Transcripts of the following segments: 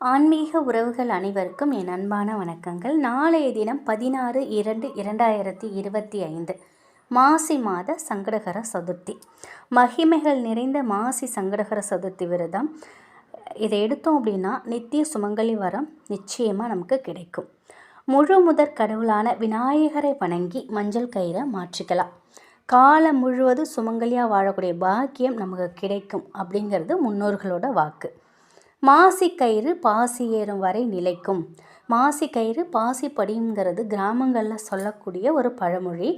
ஆன்மீக உறவுகள் அனைவருக்கும் என் அன்பான வணக்கங்கள். நாளைய தினம் பதினாறு இரண்டு இரண்டாயிரத்தி இருபத்தி ஐந்து மாசி மாத சங்கடகர சதுர்த்தி. மகிமைகள் நிறைந்த மாசி சங்கடகர சதுர்த்தி விரதம். இதை எடுத்தோம் அப்படின்னா நித்திய சுமங்கலி வரம் நிச்சயமாக நமக்கு கிடைக்கும். முழு முதற் கடவுளான விநாயகரை வணங்கி மஞ்சள் கயிறை மாற்றிக்கலாம். காலம் முழுவதும் சுமங்கலியாக வாழக்கூடிய பாக்கியம் நமக்கு கிடைக்கும் அப்படிங்கிறது முன்னோர்களோட வாக்கு. மாசி கயிறு பாசி ஏறும் வரை நிலைக்கும். மாசி கயிறு பாசி படிங்கிறது கிராமங்களில் சொல்லக்கூடிய ஒரு பழமொழி.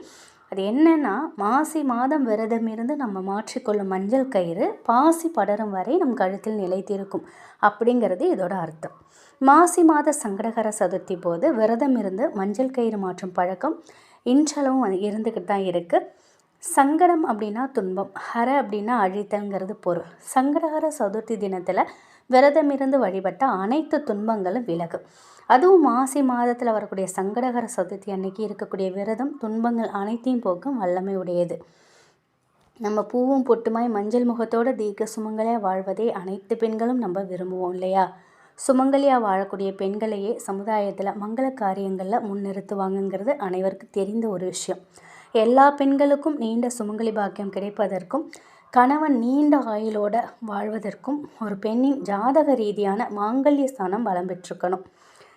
அது என்னென்னா மாசி மாதம் விரதம் இருந்து நம்ம மாற்றிக்கொள்ளும் மஞ்சள் கயிறு பாசி படரும் வரை நம் கழுத்தில் நிலைத்திருக்கும் அப்படிங்கிறது இதோட அர்த்தம். மாசி மாத சங்கடகர சதுர்த்தி போது விரதம் இருந்து மஞ்சள் கயிறு மாற்றும் பழக்கம் இன்றளவும் இருந்துக்கிட்டு தான் இருக்குது சங்கடம் அப்படின்னா துன்பம் ஹர அப்படின்னா அழித்தங்கிறது பொருள். சங்கடகர சதுர்த்தி தினத்தில் விரதமிருந்து வழிபட்ட அனைத்து துன்பங்களும் விலகும் அதுவும் மாசி மாதத்தில் வரக்கூடிய சங்கடகர சதுர்த்தி அன்னைக்கு இருக்கக்கூடிய விரதம் துன்பங்கள் அனைத்தையும் போக்கும் வல்லமை உடையது. நம்ம பூவும் பொட்டுமாய் மஞ்சள் முகத்தோடு தீர்க்க சுமங்கலியாக வாழ்வதே அனைத்து பெண்களும் நம்ம விரும்புவோம் இல்லையா? சுமங்கலியாக வாழக்கூடிய பெண்களையே சமுதாயத்தில் மங்கள காரியங்களில் முன்னிறுத்துவாங்கங்கிறது அனைவருக்கும் தெரிந்த ஒரு விஷயம். எல்லா பெண்களுக்கும் நீண்ட சுமங்கலி பாக்கியம் கிடைப்பதற்கும் கணவன் நீண்ட ஆயுளோட வாழ்வதற்கும் ஒரு பெண்ணின் ஜாதக ரீதியான மாங்கல்ய ஸ்தானம் பலம் பெற்றுக்கணும்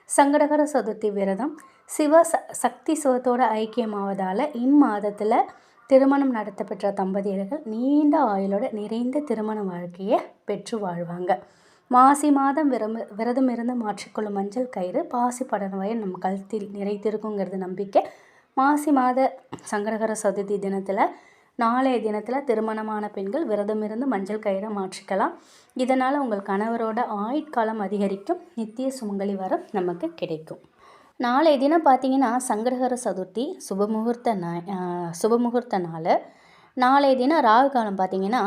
சங்கடகர சதுர்த்தி விரதம் சிவ ச சக்தி சிவத்தோட ஐக்கியமாவதால் இம்மாதத்தில் திருமணம் நடத்தப்பெற்ற தம்பதியர்கள் நீண்ட ஆயுளோட நிறைந்த திருமண வாழ்க்கையை பெற்று வாழ்வாங்க. மாசி மாதம் விரம விரதம் இருந்து மாற்றிக்கொள்ளும் மஞ்சள் கயிறு பாசி படனவையை நம் கழுத்தில் நிறைத்திருக்குங்கிறது நம்பிக்கை. மாசி மாத சங்கடகர சதுர்த்தி தினத்தில் நாளைய தினத்தில் திருமணமான பெண்கள் விரதம் இருந்து மஞ்சள் கயிறை மாற்றிக்கலாம். இதனால் உங்கள் கணவரோட ஆயுட்காலம் அதிகரிக்கும் நித்திய சுமங்கலி வரம் நமக்கு கிடைக்கும். நாளைய தினம் பார்த்தீங்கன்னா சங்கடகர சதுர்த்தி சுபமுகூர்த்த நாய் சுபமுகூர்த்த நாள். நாளைய தினம் ராகு காலம் பார்த்தீங்கன்னா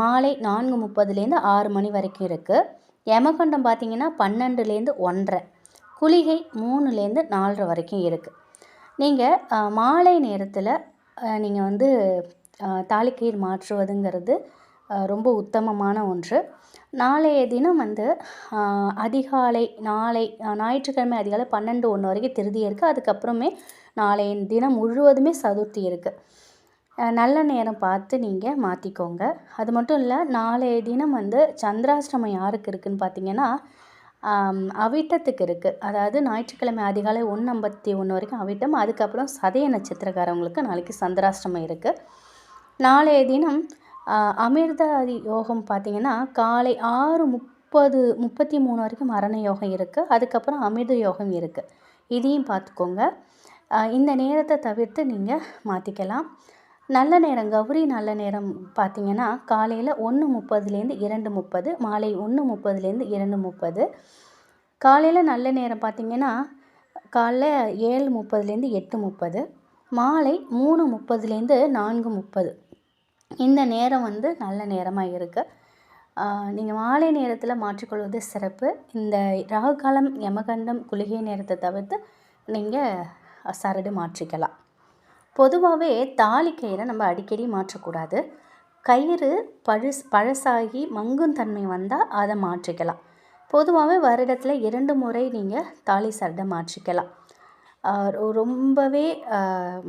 மாலை நான்கு முப்பதுலேருந்து ஆறு மணி வரைக்கும் இருக்குது யமகண்டம் பார்த்தீங்கன்னா பன்னெண்டுலேருந்து ஒன்றரை குளிகை மூணுலேருந்து நாலரை வரைக்கும் இருக்குது நீங்கள் மாலை நேரத்தில் நீங்கள் வந்து தாலிக்கயிறு மாற்றுவதுங்கிறது ரொம்ப உத்தமமான ஒன்று. நாளைய தினம் வந்து அதிகாலை நாளை ஞாயிற்றுக்கிழமை அதிகாலை பன்னெண்டு ஒன்று வரைக்கும் திருதி இருக்குது அதுக்கப்புறமே நாளைய தினம் முழுவதுமே சதுர்த்தி இருக்குது நல்ல நேரம் பார்த்து நீங்கள் மாற்றிக்கோங்க அது மட்டும் இல்லை நாளைய தினம் வந்து சந்திராஷ்டமம் யாருக்கு இருக்குதுன்னு பார்த்தீங்கன்னா அவிட்டத்துக்கு இருக்குது அதாவது ஞாயிற்றுக்கிழமை அதிகாலை ஒன்று ஐம்பத்தி ஒன்று வரைக்கும் அவிட்டம் அதுக்கப்புறம் சதய நட்சத்திரக்காரவங்களுக்கு நாளைக்கு சந்திராஷ்டமம் இருக்குது நாளைய தினம் அமிர்தாதி யோகம் பார்த்திங்கன்னா காலை ஆறு முப்பது முப்பத்தி மூணு வரைக்கும் மரண யோகம் இருக்குது அதுக்கப்புறம் அமிர்த யோகம் இருக்குது இதையும் பார்த்துக்கோங்க. இந்த நேரத்தை தவிர்த்து நீங்கள் மாற்றிக்கலாம் நல்ல நேரம் கௌரி நல்ல நேரம் பார்த்திங்கன்னா காலையில் ஒன்று முப்பதுலேருந்து இரண்டு முப்பது மாலை ஒன்று முப்பதுலேருந்து இரண்டு முப்பது. காலையில் நல்ல நேரம் பார்த்திங்கன்னா காலைல ஏழு முப்பதுலேருந்து எட்டு முப்பது மாலை மூணு முப்பதுலேருந்து நான்கு முப்பது. இந்த நேரம் வந்து நல்ல நேரமாக இருக்குது நீங்கள் மாலை நேரத்தில் மாற்றிக்கொள்வது சிறப்பு. இந்த ராகு காலம் யமகண்டம் குளிகை நேரத்தை தவிர்த்து நீங்கள் சரடு மாற்றிக்கலாம். பொதுவாகவே தாலி கயிறை நம்ம அடிக்கடி மாற்றக்கூடாது. கயிறு பழுஸ் பழசாகி மங்கும் தன்மை வந்தால் அதை மாற்றிக்கலாம். பொதுவாகவே வருடத்தில் இரண்டு முறை நீங்கள் தாலி சட்டை மாற்றிக்கலாம். ரொம்பவே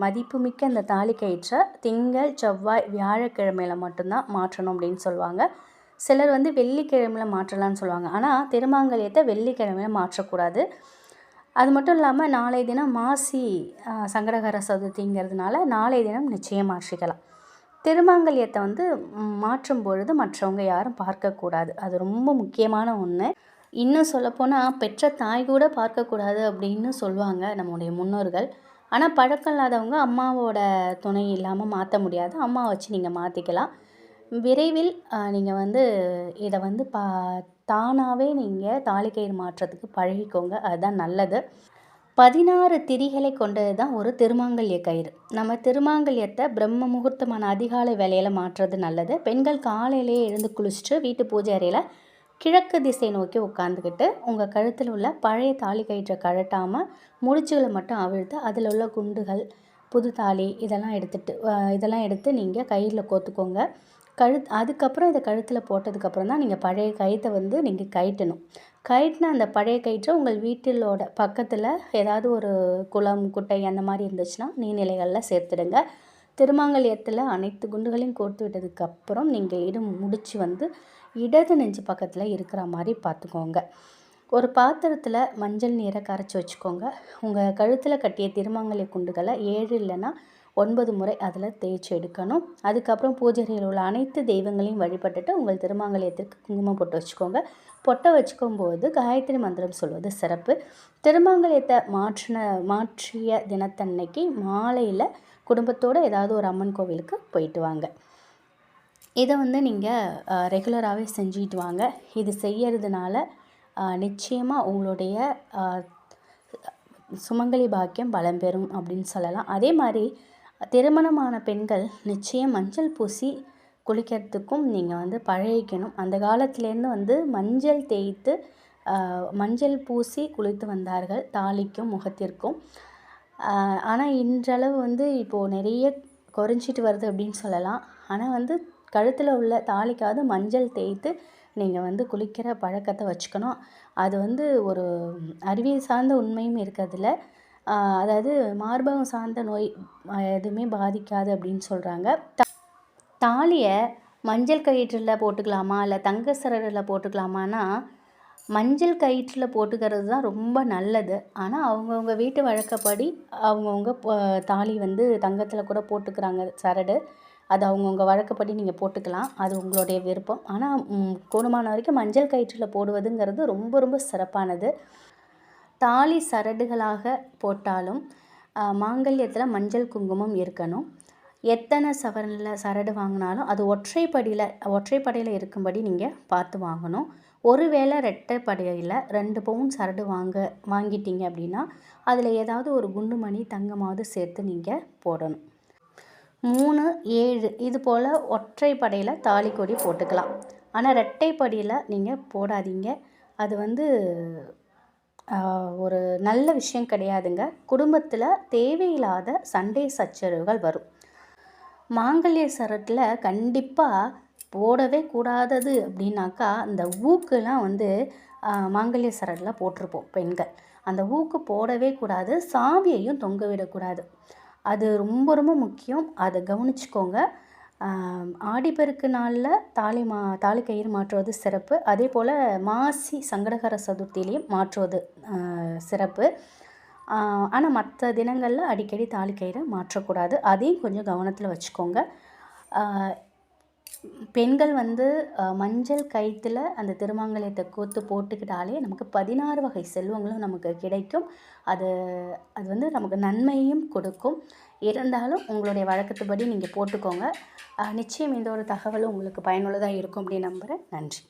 மதிப்புமிக்க இந்த தாலி கயிற்றை திங்கள் செவ்வாய் வியாழக்கிழமையில் மட்டும்தான் மாற்றணும் அப்படின்னு சொல்லுவாங்க. சிலர் வந்து வெள்ளிக்கிழமையில் மாற்றலாம்னு சொல்லுவாங்க. ஆனால் திருமாங்கல்யத்தை வெள்ளிக்கிழமையில் மாற்றக்கூடாது. அது மட்டும் இல்லாமல் நாளைய தினம் மாசி சங்கடகர சதுர்த்திங்கிறதுனால நாளைய தினம் நிச்சயம் மாற்றிக்கலாம் திருமாங்கல்யத்தை வந்து மாற்றும் பொழுது மற்றவங்க யாரும் பார்க்கக்கூடாது அது ரொம்ப முக்கியமான ஒன்று இன்னும் சொல்லப்போனால் பெற்ற தாய் கூட பார்க்கக்கூடாது அப்படின்னு சொல்லுவாங்க நம்முடைய முன்னோர்கள். ஆனால் பழக்கம் இல்லாதவங்க அம்மாவோட துணை இல்லாமல் மாற்ற முடியாது. அம்மா வச்சு நீங்கள் மாற்றிக்கலாம் விரைவில் நீங்கள் வந்து இதை வந்து பா தானாகவே நீங்கள் தாலிக்கயிறு மாற்றத்துக்கு பழகிக்கோங்க. அதுதான் நல்லது. பதினாறு திரிகளை கொண்டது தான் ஒரு திருமாங்கல்ய கயிறு. நம்ம திருமாங்கல்யத்தை பிரம்ம முகூர்த்தமான அதிகாலை வேலையில் மாற்றுறது நல்லது. பெண்கள் காலையிலேயே எழுந்து குளிச்சுட்டு வீட்டு பூஜை அறையில் கிழக்கு திசை நோக்கி உட்காந்துக்கிட்டு உங்கள் கழுத்தில் உள்ள பழைய தாலி கயிற்றை கழட்டாமல் முடிச்சுகளை மட்டும் அவிழ்த்து அதில் உள்ள குண்டுகள் புது தாலி இதெல்லாம் எடுத்துகிட்டு இதெல்லாம் எடுத்து நீங்கள் கயிறில் கோத்துக்கோங்க. கழுத் அதுக்கப்புறம் இதை கழுத்தில் போட்டதுக்கப்புறம் தான் நீங்கள் பழைய கயிற்றை வந்து நீங்கள் கயிட்டணும். கழட்டின அந்த பழைய கயிற்றை உங்கள் வீட்டிலோட பக்கத்தில் ஏதாவது ஒரு குளம் குட்டை அந்த மாதிரி இருந்துச்சுன்னா நீர்நிலைகளில் சேர்த்துடுங்க. திருமாங்கல்யத்தில் அனைத்து குண்டுகளையும் கோர்த்து விட்டதுக்கப்புறம் நீங்கள் இடம் முடித்து வந்து இடது நெஞ்சு பக்கத்தில் இருக்கிற மாதிரி பார்த்துக்கோங்க. ஒரு பாத்திரத்தில் மஞ்சள் நீரை கரைச்சி வச்சுக்கோங்க. உங்கள் கழுத்தில் கட்டிய திருமாங்கல்ய குண்டுகளை ஏழு இல்லைன்னா ஒன்பது முறை அதில் தேய்ச்சி எடுக்கணும். அதுக்கப்புறம் பூஜைகளில் உள்ள அனைத்து தெய்வங்களையும் வழிபட்டுட்டு உங்கள் திருமாங்கல்யத்திற்கு குங்குமம் போட்டு வச்சுக்கோங்க. பொட்டை வச்சுக்கும் போது காயத்ரி மந்திரம் சொல்வது சிறப்பு. திருமாங்கல்யத்தை மாற்றின மாற்றிய தினத்தன்னைக்கு மாலையில் குடும்பத்தோடு ஏதாவது ஒரு அம்மன் கோவிலுக்கு போயிட்டு வாங்க. இதை வந்து நீங்கள் ரெகுலராகவே செஞ்சுட்டு வாங்க. இது செய்யறதுனால நிச்சயமாக உங்களுடைய சுமங்கலி பாக்கியம் பலம் பெறும் அப்படின்னு சொல்லலாம். அதே மாதிரி திருமணமான பெண்கள் நிச்சயம் மஞ்சள் பூசி குளிக்கிறதுக்கும் நீங்கள் வந்து பழகிக்கணும். அந்த காலத்துலேருந்து வந்து மஞ்சள் தேய்த்து மஞ்சள் பூசி குளித்து வந்தார்கள் தாலிக்கும் முகத்திற்கும். ஆனால் இன்றளவு வந்து இப்போது நிறைய குறைஞ்சிட்டு வருது அப்படின்னு சொல்லலாம். ஆனால் வந்து கழுத்தில் உள்ள தாலிக்காவது மஞ்சள் தேய்த்து நீங்கள் வந்து குளிக்கிற பழக்கத்தை வச்சுக்கணும். அது வந்து ஒரு அறிவியல் சார்ந்த உண்மையும் இருக்கிறதுல. அதாவது மார்பகம் சார்ந்த நோய் எதுவுமே பாதிக்காது அப்படின்னு சொல்கிறாங்க தாலியை மஞ்சள் கயிற்றில் போட்டுக்கலாமா? இல்லை தங்க சரடில் போட்டுக்கலாமான்னா மஞ்சள் கயிற்றில் போட்டுக்கிறது தான் ரொம்ப நல்லது. ஆனால் அவங்கவுங்க வீட்டு வழக்கப்படி அவங்கவுங்க தாலி வந்து தங்கத்தில் கூட போட்டுக்கிறாங்க சரடு. அது அவங்கவுங்க வழக்கப்படி நீங்கள் போட்டுக்கலாம். அது உங்களுடைய விருப்பம். ஆனால் கூடுமான வரைக்கும் மஞ்சள் கயிற்றில் போடுவதுங்கிறது ரொம்ப ரொம்ப சிறப்பானது. தாலி சரடுகளாக போட்டாலும் மாங்கல்யத்தில் மஞ்சள் குங்குமம் இருக்கணும். எத்தனை சவரனில் சரடு வாங்கினாலும் அது ஒற்றைப்படியில் ஒற்றைப்படையில் இருக்கும்படி நீங்கள் பார்த்து வாங்கணும். ஒருவேளை ரெட்டைப்படையில் ரெண்டு பவுன் சரடு வாங்க வாங்கிட்டீங்க அப்படின்னா அதில் ஏதாவது ஒரு குண்டுமணி தங்கமாவது சேர்த்து நீங்கள் போடணும். மூணு ஏழு இது போல் ஒற்றைப்படையில் தாலி கொடி போட்டுக்கலாம். ஆனால் ரெட்டைப்படியில் நீங்கள் போடாதீங்க. அது வந்து ஒரு நல்ல விஷயம் கிடையாதுங்க. குடும்பத்தில் தேவையில்லாத சண்டை சச்சரவுகள் வரும். மாங்கல்ய சரட்டில் கண்டிப்பாக போடவே கூடாதது அப்படின்னாக்கா அந்த ஊக்குலாம் வந்து மாங்கல்ய சரட்டில் போட்டிருப்போம் பெண்கள். அந்த ஊக்கு போடவே கூடாது சாவியையும் தொங்க விடக்கூடாது. அது ரொம்ப ரொம்ப முக்கியம். அதை கவனிச்சுக்கோங்க. ஆடிப்பெருக்கு நாளில் தாலி மா தாலி கயிறு மாற்றுவது சிறப்பு. அதே போல் மாசி சங்கடகர சதுர்த்திலையும் மாற்றுவது சிறப்பு. ஆனால் மற்ற தினங்களில் அடிக்கடி தாலி கயிறை மாற்றக்கூடாது. அதையும் கொஞ்சம் கவனத்தில் வச்சுக்கோங்க. பெண்கள் வந்து மஞ்சள் கயிற்றுல அந்த திருமாங்கல்யத்தை கோத்து போட்டுக்கிட்டாலே நமக்கு பதினாறு வகை செல்வங்களும் நமக்கு கிடைக்கும். அது அது வந்து நமக்கு நன்மையும் கொடுக்கும். இருந்தாலும் உங்களுடைய வழக்கத்துப்படி நீங்கள் போட்டுக்கோங்க. நிச்சயம் இந்த ஒரு தகவலும் உங்களுக்கு பயனுள்ளதாக இருக்கும் அப்படின்னு நம்புகிறேன் நன்றி.